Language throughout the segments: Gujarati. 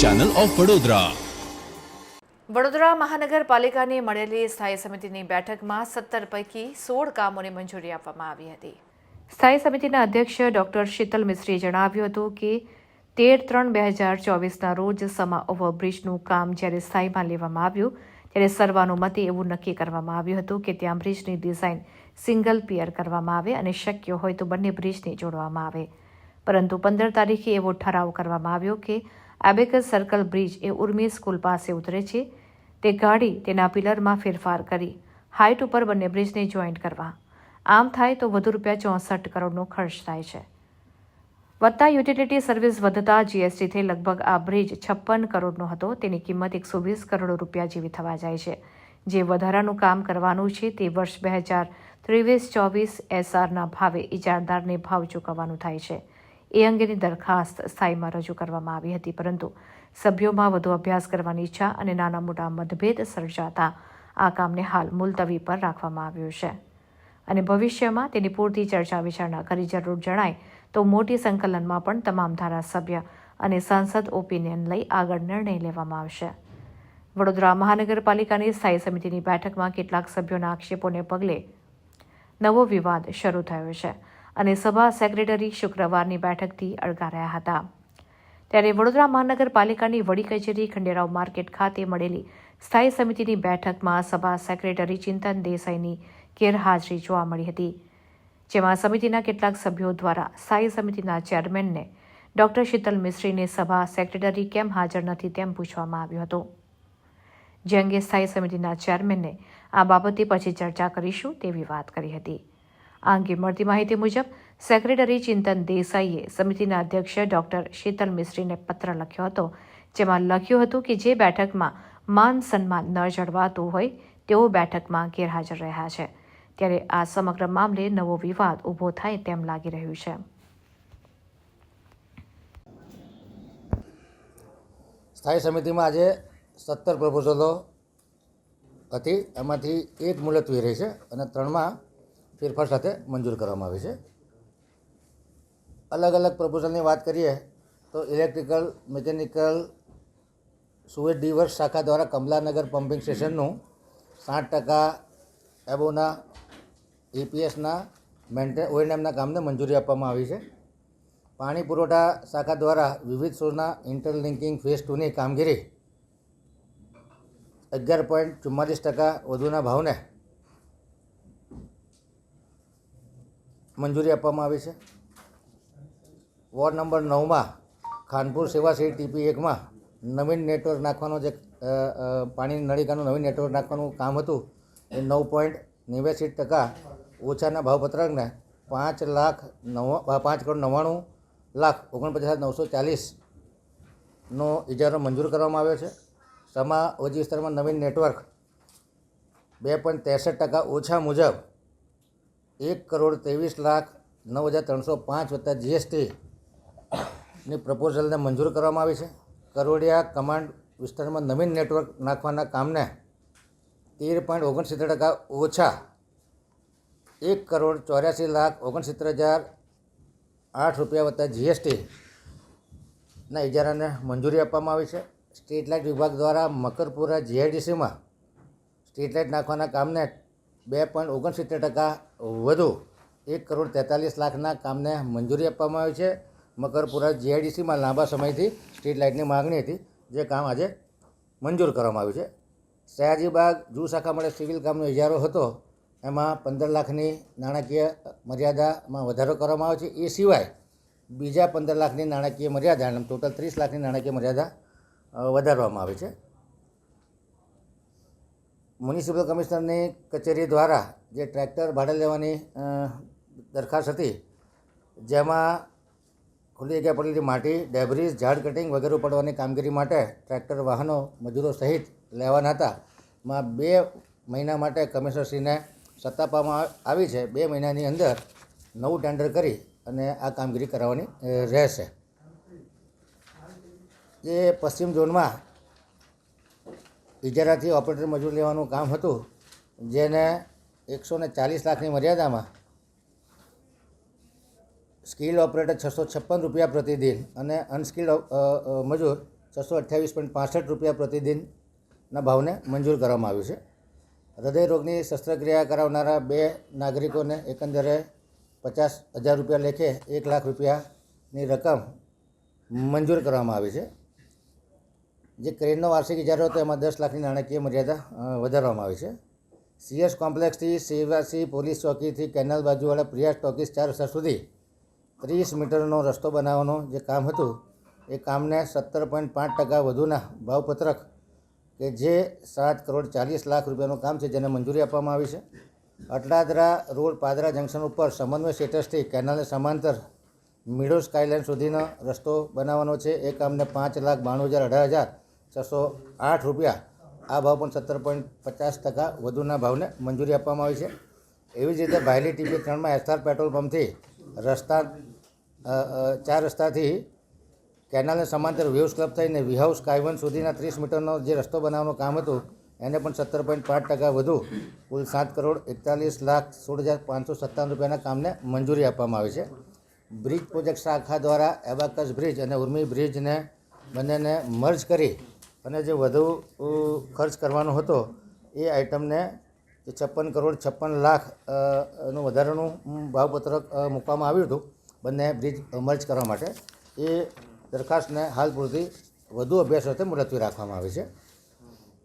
ચેનલ ઓફ વડોદરા વડોદરા મહાનગરપાલિકાની મળેલી સ્થાયી સમિતિની બેઠકમાં સત્તર પૈકી સોળ કામોને મંજૂરી આપવામાં આવી હતી સ્થાયી સમિતિના અધ્યક્ષ ડોક્ટર શીતલ મિશ્રીએ જણાવ્યું હતું કે તેર ત્રણ બે હજાર ચોવીસના રોજ સમા ઓવરબ્રિજનું કામ જ્યારે સ્થાયીમાં લેવામાં આવ્યું ત્યારે સર્વાનુમતે એવું નક્કી કરવામાં આવ્યું હતું કે ત્યાં બ્રિજની ડિઝાઇન સિંગલ પિયર કરવામાં આવે અને શક્ય હોય તો બંને બ્રિજને જોડવામાં આવે પરંતુ પંદર તારીખે એવો ઠરાવ કરવામાં આવ્યો કે એબેકસ સર્કલ બ્રિજ એ ઉર્મી સ્કૂલ પાસે ઉતરે છે. તે ગાડી તેના પિલરમાં ફેરફાર કરી હાઇટ ઉપર બંને બ્રિજને જોઈન્ટ કરવા. આમ થાય તો વધુ રૂપિયા ચોસઠ કરોડનો ખર્ચ થાય છે. વધતા યુટિલિટી સર્વિસ વધતા જીએસટીથી લગભગ આ બ્રિજ છપ્પન કરોડનો હતો. તેની કિંમત એકસો વીસ કરોડ રૂપિયા જેવી થવા જાય છે. જે વધારાનું કામ કરવાનું છે તે વર્ષ બે હજાર ત્રેવીસ ચોવીસ એસઆરના ભાવે ઇજારદારને ભાવ ચૂકવવાનું થાય છે. એ અંગેની દરખાસ્ત સ્થાયીમાં રજૂ કરવામાં આવી હતી, પરંતુ સભ્યોમાં વધુ અભ્યાસ કરવાની ઈચ્છા અને નાના મોટા મતભેદ સર્જાતા આ કામને હાલ મુલતવી પર રાખવામાં આવ્યું છે. અને ભવિષ્યમાં તેની પૂરતી ચર્ચા વિચારણા કરી જરૂર જણાય તો મોટી સંકલનમાં પણ તમામ ધારાસભ્ય અને સાંસદ ઓપિનિયન લઈ આગળ નિર્ણય લેવામાં આવશે. વડોદરા મહાનગરપાલિકાની સ્થાયી સમિતિની બેઠકમાં કેટલાક સભ્યોના આક્ષેપોને પગલે નવો વિવાદ શરૂ થયો છે. અને સભા સેક્રેટરી શુક્રવારની બેઠકથી અળગાર્યા હતા. ત્યારે વડોદરા મહાનગરપાલિકાની વડી કચેરી ખંડેરાવ માર્કેટ ખાતે મળેલી સ્થાયી સમિતિની બેઠકમાં સભા સેક્રેટરી ચિંતન દેસાઈની ગેરહાજરી જોવા મળી હતી, જેમાં સમિતિના કેટલાક સભ્યો દ્વારા સ્થાયી સમિતિના ચેરમેનને ડોક્ટર શીતલ મિશ્રીને સભા સેક્રેટરી કેમ હાજર નથી તેમ પૂછવામાં આવ્યું હતું. જે અંગે સ્થાયી સમિતિના ચેરમેનને આ બાબતે પછી ચર્ચા કરીશું તેવી વાત કરી હતી. આ અંગે મળતી માહિતી મુજબ, સેક્રેટરી ચિંતન દેસાઈએ સમિતિના અધ્યક્ષ ડોક્ટર શીતલ મિશ્રીને પત્ર લખ્યો હતો, જેમાં લખ્યું હતું કે જે બેઠકમાં માન સન્માન ન જળવાતું હોય, તેઓ બેઠકમાં ગેરહાજર રહ્યા છે. ત્યારે આ સમગ્ર મામલે નવો વિવાદ ઊભો થાય તેમ લાગી રહ્યું છે. સ્થાયી સમિતિમાં આજે સત્તર પ્રપોઝલો હતી. એમાંથી એક મુલતવી રહી છે અને ત્રણમાં ફેરફાર સાથે મંજૂર કરવામાં આવી છે. અલગ અલગ પ્રપોઝલની વાત કરીએ તો ઇલેક્ટ્રિકલ, મિકેનિકલ, સુએજ ડિવર્સ શાખા દ્વારા કમલાનગર પમ્પિંગ સ્ટેશનનું સાઠ ટકા એબોના એપીએસના મેન્ટે, ઓએનએમના કામને મંજૂરી આપવામાં આવી છે. પાણી પુરવઠા શાખા દ્વારા વિવિધ સોર્સના ઇન્ટરલિંકિંગ ફેઝ ટુની કામગીરી અગિયાર પોઈન્ટ ચુમ્માલીસ ટકા વધુના ભાવને મંજૂરી આપવામાં આવી છે. વોર્ડ નંબર નવમાં ખાનપુર સેવા સિટી ટીપી એકમાં નવીન નેટવર્ક નાખવાનો જે પાણી નળિકાનું નવીન નેટવર્ક નાખવાનું કામ હતું, એ નવ પોઈન્ટ નેવ્યાસી ટકા ઓછાના ભાવપત્રકને પાંચ લાખ નવ પાંચ કરોડ નવ્વાણું લાખ ઓગણપચાસ હજાર નવસો ચાલીસનો ઇજારો મંજૂર કરવામાં આવ્યો છે. સમા ઓજી વિસ્તારમાં નવીન નેટવર્ક બે પોઈન્ટ ત્રેસઠ ટકા ઓછા મુજબ એક કરોડ ત્રેવીસ લાખ નવ હજાર ત્રણસો પાંચ વત્તા જીએસટી ની પ્રપોઝલને મંજૂર કરવામાં આવી છે. કરોડિયા કમાન્ડ વિસ્તારમાં નવીન નેટવર્ક નાખવાના કામને તેર પોઈન્ટ ઓગણસિત્તેર ટકા ઓછા એક કરોડ ચોર્યાસી લાખ ઓગણસિત્તેર હજાર આઠ રૂપિયા વત્તા જીએસટીના ઇજારાને મંજૂરી આપવામાં આવી છે. સ્ટ્રીટ લાઇટ વિભાગ દ્વારા મકરપુરા જીઆઈડીસીમાં સ્ટ્રીટ લાઇટ નાખવાના કામને બે પોઈન્ટ ઓગણસિત્તેર ટકા વધુ, એક કરોડ તેતાલીસ લાખના કામને મંજૂરી આપવામાં આવી છે. મકરપુરા જીઆઈડીસીમાં લાંબા સમયથી સ્ટ્રીટ લાઇટની માગણી હતી, જે કામ આજે મંજૂર કરવામાં આવ્યું છે. સયાજીબાગ જૂ શાખા મળે સિવિલ કામનો ઇજારો હતો, એમાં પંદર લાખની નાણાકીય મર્યાદામાં વધારો કરવામાં આવ્યો છે. એ સિવાય બીજા પંદર લાખની નાણાકીય મર્યાદા, ટોટલ ત્રીસ લાખની નાણાકીય મર્યાદા વધારવામાં આવી છે. મ્યુનિસિપલ કમિશનરની કચેરી દ્વારા જે ટ્રેક્ટર ભાડે લેવાની દરખાસ્ત હતી, જેમાં ખુલ્લી જગ્યા પડેલી માટી ડેબ્રીઝ ઝાડ કટિંગ વગેરે ઉપાડવાની કામગીરી માટે ટ્રેક્ટર વાહનો મજૂરો સહિત લેવાના હતા. માં બે મહિના માટે કમિશનરશ્રીને સત્તા આપવામાં આવી છે. બે મહિનાની અંદર નવું ટેન્ડર કરી અને આ કામગીરી કરાવવાની રહેશે. જે પશ્ચિમ ઝોનમાં ઇજારાથી ઓપરેટર મજૂર લેવાનું કામ હતું, જેને એકસો ને ચાલીસ લાખની મર્યાદામાં સ્કિલ ઓપરેટર છસો છપ્પન રૂપિયા પ્રતિદિન અને અનસ્કિલ્ડ મજૂર છસો અઠ્યાવીસ પોઈન્ટ પાસઠ રૂપિયા પ્રતિદિનના ભાવને મંજૂર કરવામાં આવ્યું છે. હૃદય રોગની શસ્ત્રક્રિયા કરાવનારા બે નાગરિકોને એકંદરે પચાસ હજાર રૂપિયા લેખે એક લાખ રૂપિયાની રકમ મંજૂર કરવામાં આવી છે. જે ક્રેનનો વાર્ષિક ઇજારો હતો, એમાં દસ લાખની નાણાકીય મર્યાદા વધારવામાં આવી છે. સીએસ કોમ્પ્લેક્સથી સેવાસી પોલીસ ચોકીથી કેનાલ બાજુવાળા પ્રિયાસ ટોકીસ ચાર રસ્તા સુધી ત્રીસ મીટરનો રસ્તો બનાવવાનો જે કામ હતું, એ કામને સત્તર પોઈન્ટ પાંચ ટકા વધુના ભાવપત્રક કે જે સાત કરોડ ચાલીસ લાખ રૂપિયાનું કામ છે, જેને મંજૂરી આપવામાં આવી છે. અટલાદરા રોડ પાદરા જંકશન ઉપર સમન્વય સ્ટેટસથી કેનાલને સમાંતર મિડો સ્કાયલાઇન સુધીનો રસ્તો બનાવવાનો છે. એ કામને પાંચ લાખ બાણું હજાર અઢાર હજાર છસો આઠ રૂપિયા. આ ભાવ પણ સત્તર પોઈન્ટ પચાસ ટકા વધુના ભાવને મંજૂરી આપવામાં આવી છે. એવી જ રીતે ભાયલી ટીપી ત્રણમાં એસઆર પેટ્રોલ પંપથી રસ્તા ચાર રસ્તાથી કેનાલને સમાંતર વેવ્સ ક્લબ થઈને વિહાઉસ કાયવન સુધીના ત્રીસ મીટરનો જે રસ્તો બનાવવાનું કામ હતું, એને પણ સત્તર પોઈન્ટ પાંચ ટકા વધુ, કુલ સાત કરોડ એકતાલીસ લાખ સોળ હજાર પાંચસો સત્તાવન રૂપિયાના કામને મંજૂરી આપવામાં આવી છે. બ્રિજ પ્રોજેક્ટ શાખા દ્વારા એબાકસ બ્રિજ અને ઉર્મી બ્રિજને બંનેને મર્જ કરી અને જે વધુ ખર્ચ કરવાનો હતો, એ આઇટમને છપ્પન કરોડ છપ્પન લાખનું વધારાનું ભાવપત્રક મૂકવામાં આવ્યું હતું, બંને બ્રિજ મર્જ કરવા માટે. એ દરખાસ્તને હાલ પૂરતી વધુ અભ્યાસ સાથે મુલતવી રાખવામાં આવી છે.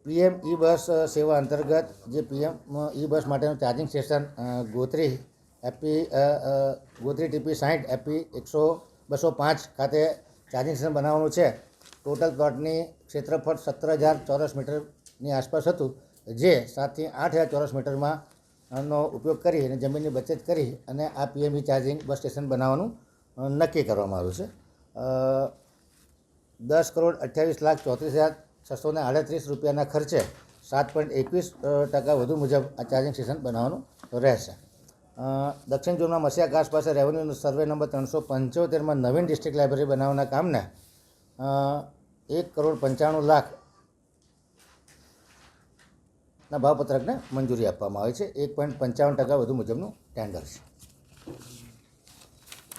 પીએમ ઈ બસ સેવા અંતર્ગત જે પીએમ ઈ બસ માટેનું charging station Gotri AP Gotri TP સાઠ એપી એકસો બસો પાંચ ખાતે ચાર્જિંગ સ્ટેશન બનાવવાનું છે. ટોટલ પ્લોટની ક્ષેત્રફળ સત્તર હજાર ચોરસ મીટરની આસપાસ હતું, જે સાતથી આઠ હજાર ચોરસ મીટરમાં નો ઉપયોગ કરી અને જમીનની બચત કરી અને આ પીએમઈ ચાર્જિંગ બસ સ્ટેશન બનાવવાનું નક્કી કરવામાં આવ્યું છે. દસ કરોડ અઠ્યાવીસ લાખ ચોત્રીસ હજાર છસો ને આડત્રીસ રૂપિયાના ખર્ચે સાત પોઈન્ટ એકવીસ ટકા વધુ મુજબ આ ચાર્જિંગ સ્ટેશન બનાવવાનું રહેશે. દક્ષિણ ઝોનમાં મસિયાઘાસ પાસે રેવન્યુ સર્વે નંબર ત્રણસો પંચોતેરમાં નવીન ડિસ્ટ્રિક્ટ લાઇબ્રેરી બનાવવાના કામને એક કરોડ પંચાણું લાખ ના ભાવપત્રકને મંજૂરી આપવામાં આવી છે. એક પોઈન્ટ પંચાવન ટકા વધુ મુજબનું ટેન્ડર છે.